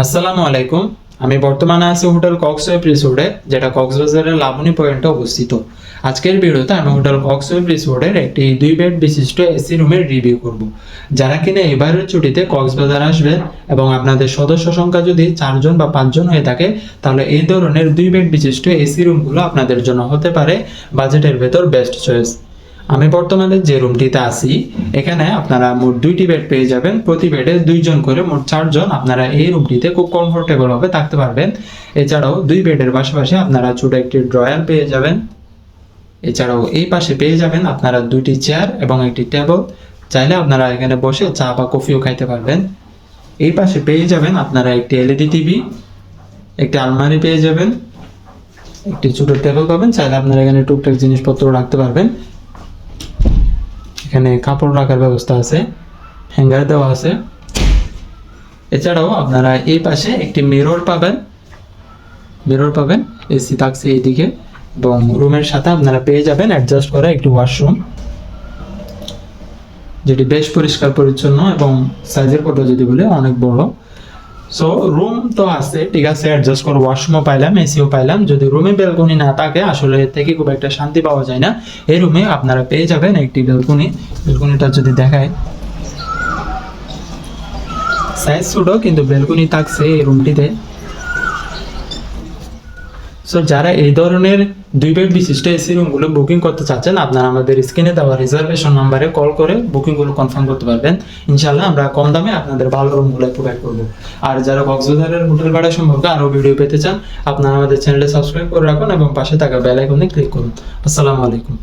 আসসালামু আলাইকুম। আমি বর্তমানে আছি হোটেল কক্সওয়েব রিসোর্টে যেটা কক্সবাজারের লাবণী পয়েন্টে অবস্থিত। আজকের ভিডিওতে আমি হোটেল কক্সওয়েব রিসোর্টের একটি দুই বেড বিশিষ্ট এসি রুমের রিভিউ করব। যারা কিনা এবারের ছুটিতে কক্সবাজার আসবেন এবং আপনাদের সদস্য সংখ্যা যদি চারজন বা পাঁচজন হয়ে থাকে, তাহলে এই ধরনের দুই বেড বিশিষ্ট এসি রুমগুলো আপনাদের জন্য হতে পারে। বাজেটের ভেতর বেস্ট চয়েস আমি বর্তমানে যে রুমটিতে আছি, এখানে আপনারা মোট দুইটি বেড পেয়ে যাবেন। প্রতি বেডে দুইজন করে মোট চারজন আপনারা এই রুমটিতে খুব কমফোর্টেবল ভাবে থাকতে পারবেন। এছাড়াও দুই বেডের পাশাপাশি আপনারা ছোট একটি ড্রয়ার পেয়ে যাবেন। এছাড়াও এই পাশে পেয়ে যাবেন আপনারা দুইটি চেয়ার এবং একটি টেবল চাইলে আপনারা এখানে বসে চা বা কফিও খাইতে পারবেন। এই পাশে পেয়ে যাবেন আপনারা একটি এলইডি টিভি, একটি আলমারি পেয়ে যাবেন। একটি ছোট টেবিল পাবেন। চাইলে আপনারা এখানে টুকটাক জিনিসপত্র রাখতে পারবেন। এখানে কাপড় রাখার ব্যবস্থা আছে হ্যাঙ্গার দেওয়া আছে। এছাড়াও আপনারা এই পাশে একটি মিরর পাবেন। মিরর পাবেন এসি থাকছে এইদিকে। এবং রুমের সাথে আপনারা পেয়ে যাবেন অ্যাডজাস্ট করা একটি ওয়াশরুম যেটি বেশ পরিষ্কার পরিচ্ছন্ন এবং সাইজের কথা যদি বলে, অনেক বড়। সো রুম তো আছে, ঠিক আছে অ্যাডজাস্ট করে ওয়াশরুমও পাইলাম এসিও পাইলাম। যদি রুমে ব্যালকনি না থাকে, আসলে থেকে খুব একটা শান্তি পাওয়া যায় না। এই রুমে আপনারা পেয়ে যাবেন একটি ব্যালকনি ব্যালকনিটা যদি দেখায় সাইজ ছোটো, কিন্তু ব্যালকনি থাকছে এই রুমটিতে সো যারা এই ধরনের দুই বেড বিশিষ্ট এসি রুমগুলো বুকিং করতে চাচ্ছেন, আপনারা আমাদের স্ক্রিনে দেওয়া রিজার্ভেশন নাম্বারে কল করে বুকিংগুলো কনফার্ম করতে পারবেন। ইনশাল্লাহ আমরা কম দামে আপনাদের ভালো রুমগুলো প্রোভাইড করব। আর যারা কক্সবাজারের হোটেল ভাড়া সম্পর্কে আরও ভিডিও পেতে চান, আপনারা আমাদের চ্যানেলটা সাবস্ক্রাইব করে রাখুন এবং পাশে থাকা বেল আইকনে ক্লিক করুন। আসসালামু আলাইকুম।